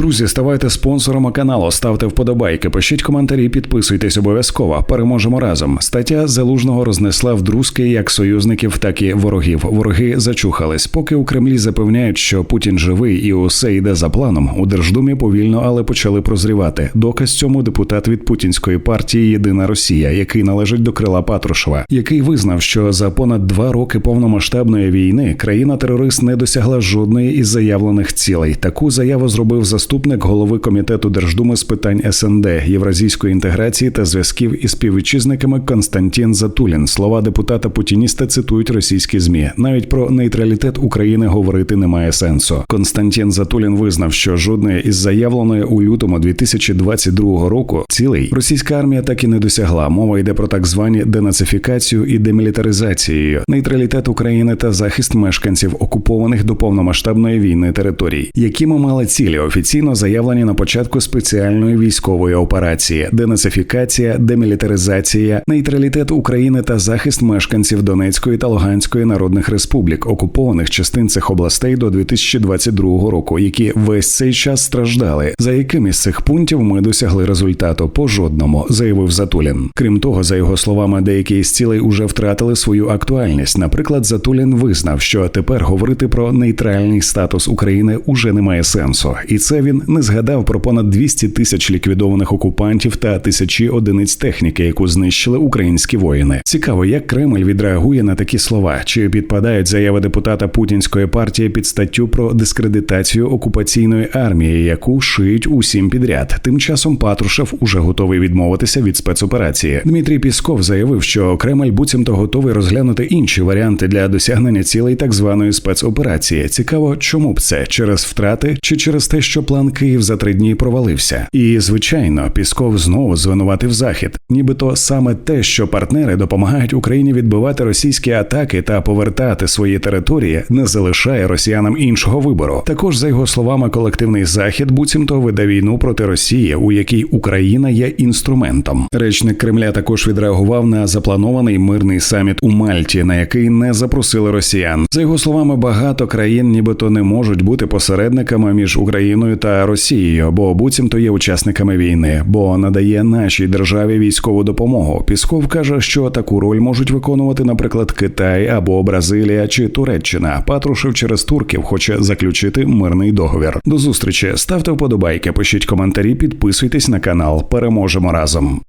Друзі, ставайте спонсорами каналу, ставте вподобайки, пишіть коментарі, підписуйтесь обов'язково. Переможемо разом. Стаття Залужного рознесла вдрузки як союзників, так і ворогів. Вороги зачухались. Поки у Кремлі запевняють, що Путін живий і усе йде за планом. У Держдумі повільно, але почали прозрівати. Доказ цьому депутат від путінської партії Єдина Росія, який належить до крила Патрушева, який визнав, що за понад два роки повномасштабної війни країна-терорист не досягла жодної із заявлених цілей. Таку заяву зробив заступник голови комітету Держдуми з питань СНД, євразійської інтеграції та зв'язків із співвітчизниками Константин Затулін. Слова депутата Путініста цитують російські змі. Навіть про нейтралітет України говорити немає сенсу. Константин Затулін визнав, що жодної із заявленої у лютому 2022 року цілей російська армія так і не досягла. Мова йде про так звані денацифікацію і демілітаризацію, нейтралітет України та захист мешканців окупованих до повномасштабної війни територій, які ми мали цілі офіційно заявлені на початку спеціальної військової операції: денацифікація, демілітаризація, нейтралітет України та захист мешканців Донецької та Луганської народних республік, окупованих частин цих областей до 2022 року, які весь цей час страждали. За яким із цих пунктів ми досягли результату? По жодному, заявив Затулін. Крім того, за його словами, деякі із цілей уже втратили свою актуальність. Наприклад, Затулін визнав, що тепер говорити про нейтральний статус України уже немає сенсу, і це він не згадав про понад 200 тисяч ліквідованих окупантів та тисячі одиниць техніки, яку знищили українські воїни. Цікаво, як Кремль відреагує на такі слова, чи підпадають заяви депутата путінської партії під статтю про дискредитацію окупаційної армії, яку шиють усім підряд. Тим часом Патрушев уже готовий відмовитися від спецоперації. Дмитрій Пісков заявив, що Кремль буцімто готовий розглянути інші варіанти для досягнення цілей так званої спецоперації. Цікаво, чому б це через втрати чи через те, що план Київ за три дні провалився. І звичайно, Пісков знову звинуватив захід, нібито саме те, що партнери допомагають Україні відбивати російські атаки та повертати свої території, не залишає росіянам іншого вибору. Також за його словами, колективний захід буцімто веде війну проти Росії, у якій Україна є інструментом. Речник Кремля також відреагував на запланований мирний саміт у Мальті, на який не запросили росіян. За його словами, багато країн, нібито не можуть бути посередниками між Україною та Росією, бо буцімто є учасниками війни, бо надає нашій державі військову допомогу. Пісков каже, що таку роль можуть виконувати, наприклад, Китай або Бразилія чи Туреччина. Патрушев через турків хоче заключити мирний договір. До зустрічі ставте вподобайки, пишіть коментарі, підписуйтесь на канал. Переможемо разом.